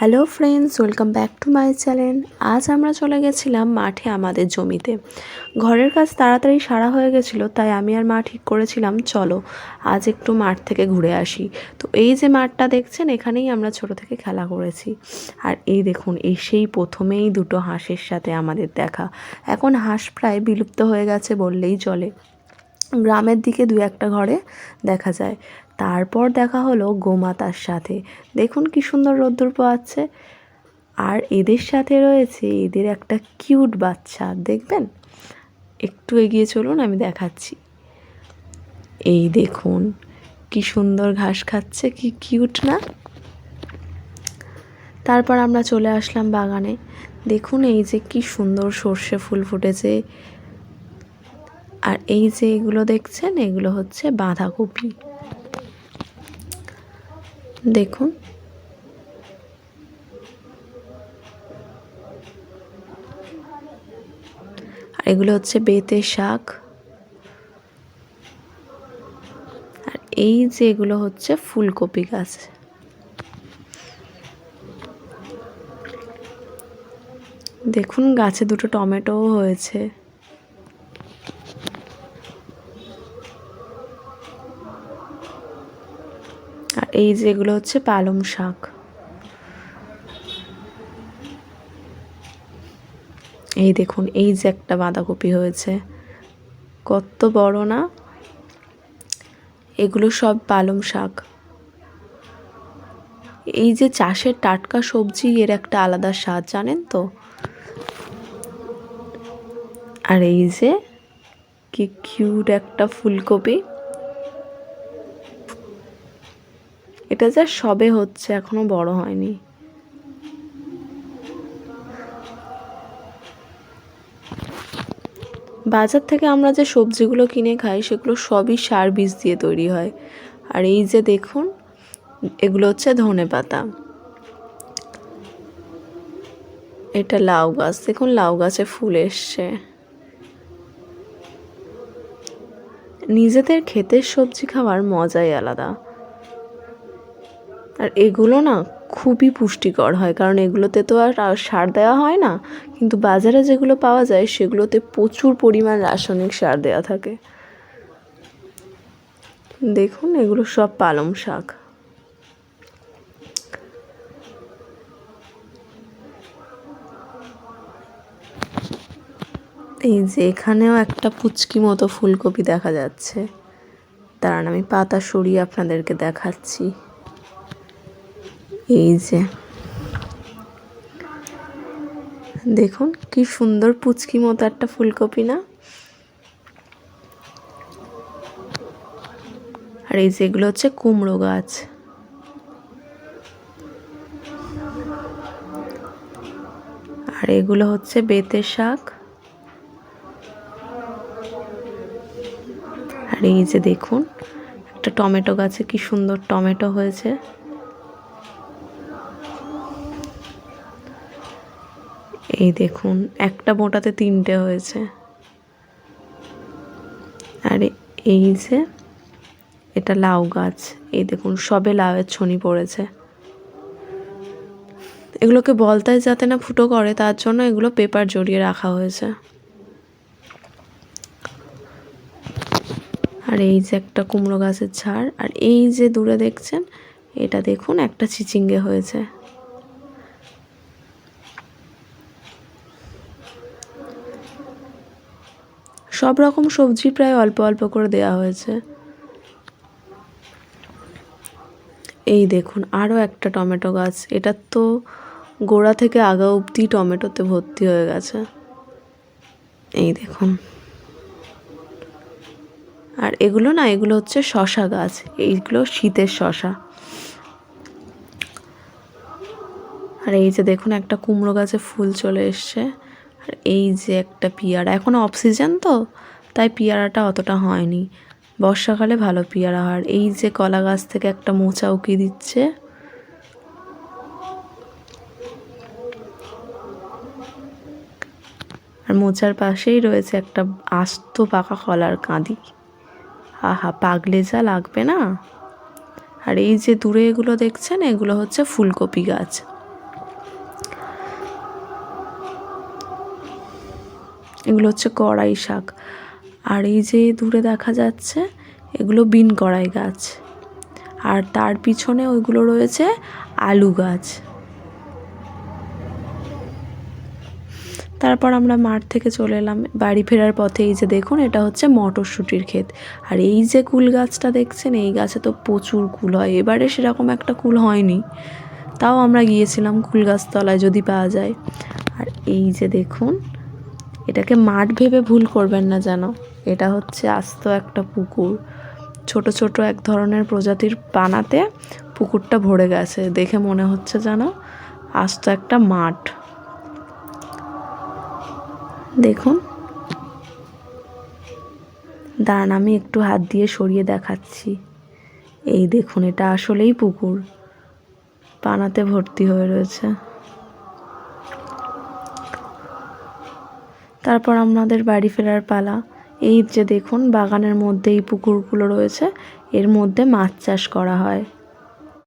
Hello friends welcome back to my channel আজ আমরা চলে গেছিলাম মাঠে আমাদের জমিতে। ঘরের কাজ তাড়াতাড়ি সারা হয়ে গেছিল, তাই আমি আর মা ঠিক করেছিলাম, চলো আজ একটু মাঠ থেকে ঘুরে আসি। তো এই যে মাঠটা দেখছেন, এখানেই আমরা ছোট থেকে খেলা করেছি। আর এই দেখুন এই সেই প্রথমেই দুটো হাঁসের সাথে আমাদের দেখা। এখন হাঁস প্রায় বিলুপ্ত হয়ে গেছে বললেই চলে। গ্রামের দিকে দু একটা ঘরে দেখা যায়। তারপর দেখা হলো গোমাতার সাথে। দেখুন কি সুন্দর রোদ্দুর পাচ্ছে আর এদের সাথে রয়েছে এদের একটা কিউট বাচ্চা, দেখবেন? একটু এগিয়ে চলুন, আমি দেখাচ্ছি। এই দেখুন, কি সুন্দর ঘাস খাচ্ছে, কি কিউট না? তারপর আমরা চলে আসলাম বাগানে। দেখুন এই যে কি সুন্দর সর্ষে ফুল ফুটেছে। আর এই যে এগুলো দেখছেন, এগুলো হচ্ছে বাঁধাকপি। দেখুন। আর এগুলো হচ্ছে বেতের শাক। আর এই যে এগুলো হচ্ছে ফুলকপি গাছ। দেখুন, গাছে দুটো টমেটোও হয়েছে। এই যেগুলো হচ্ছে পালং শাক। এই দেখুন, এই যে একটা বাঁধাকপি হয়েছে। কত বড় না? এগুলো সব পালং শাক। এই যে চাষের টাটকা সবজি, এর একটা আলাদা স্বাদ, জানেন তো? আর এই যে কি কিউট একটা ফুলকপি। এটা যা সবে হচ্ছে, এখনও বড় হয়নি। বাজার থেকে আমরা যে সবজিগুলো কিনে খাই, সেগুলো সবই সার বীজ দিয়ে তৈরি হয়। আর এই যে দেখুন, এগুলো হচ্ছে ধনে পাতা। এটা লাউ গাছ, দেখুন লাউ গাছে ফুল এসছে। নিজেদের ক্ষেতের সবজি খাওয়ার মজাই আলাদা। আর এগুলো না খুবই পুষ্টিকর হয়, কারণ এগুলোতে তো আর সার দেওয়া হয় না। কিন্তু বাজারে যেগুলো পাওয়া যায়, সেগুলোতে প্রচুর পরিমাণ রাসায়নিক সার দেওয়া থাকে। দেখুন, এগুলো সব পালং শাক। এই যে এখানেও একটা পুচকি মতো ফুলকপি দেখা যাচ্ছে। দাঁড়ান আমি পাতা সরিয়ে আপনাদেরকে দেখাচ্ছি। এই যে। দেখুন কি সুন্দর পুচকি মতো একটা ফুলকপি না? আর এই যেগুলো হচ্ছে কুমড়ো গাছ। আর এগুলো হচ্ছে বেতের শাক। আর এই যে দেখুন, একটা টমেটো গাছে কি সুন্দর টমেটো হয়েছে। এই দেখুন, একটা মোটাতে তিনটে হয়েছে। আর এই যে, এটা লাউ গাছ। এই দেখুন, সবে লাউয়ের ছনি পড়েছে। এগুলোকে বলতায় যাতে না ফুটো করে, তার জন্য এগুলো পেপার জড়িয়ে রাখা হয়েছে। আর এই যে একটা কুমড়ো গাছের ঝাড় আর এই যে দূরে দেখছেন, এটা দেখুন, একটা চিচিঙ্গে হয়েছে। সব রকম সবজি প্রায় অল্প অল্প করে দেওয়া হয়েছে। এই দেখুন আরও একটা টমেটো গাছ। এটার তো গোড়া থেকে আগা অবধি টমেটোতে ভর্তি হয়ে গেছে। এই দেখুন। আর এগুলো না, এগুলো হচ্ছে শশা গাছ। এইগুলো শীতের শশা। আর এই যে দেখুন, একটা কুমড়ো গাছে ফুল চলে এসছে। এই যে একটা পিয়ারা, এখন অফ সিজন তো, তাই পিয়ারাটা অতটা হয়নি। বর্ষাকালে ভালো পিয়ারা হয়। এই যে কলা গাছ থেকে একটা মোচা উকি দিচ্ছে। আর মোচার পাশেই রয়েছে একটা আস্ত পাকা কলার কাঁদি। আহা, পাগলে যা লাগবে না? আর এই যে দূরে এগুলো দেখছেন, এগুলো হচ্ছে ফুলকপি গাছ। এগুলো হচ্ছে কড়াই শাক। আর এই যে দূরে দেখা যাচ্ছে, এগুলো বিন কড়াই গাছ। আর তার পিছনে ওইগুলো রয়েছে আলু গাছ। তারপর আমরা মাঠ থেকে চলে এলাম। বাড়ি ফেরার পথে এই যে দেখুন, এটা হচ্ছে মটরশুঁটির ক্ষেত। আর এই যে কুল গাছটা দেখছেন, এই গাছে তো প্রচুর কুল হয়। এবারে সেরকম একটা কুল হয়নি। তাও আমরা গিয়েছিলাম কুল গাছতলায় যদি পাওয়া যায়। আর এই যে দেখুন এটাকে মাঠ ভেবে ভুল করবেন না যেন। এটা হচ্ছে আস্ত একটা পুকুর। ছোট ছোট এক ধরনের প্রজাতির পানাতে পুকুরটা ভরে গেছে। দেখে মনে হচ্ছে যেন আস্ত একটা মাঠ। দেখুন। দাঁড়ান, আমি একটু হাত দিয়ে সরিয়ে দেখাচ্ছি। এই দেখুন, এটা আসলেই পুকুর। পানাতে ভর্তি হয়ে রয়েছে। তারপর আমাদের বাড়ি ফেরার পালা। এই যে দেখুন, বাগানের মধ্যে এই পুকুরগুলো রয়েছে। এর মধ্যে মাছ চাষ করা হয়।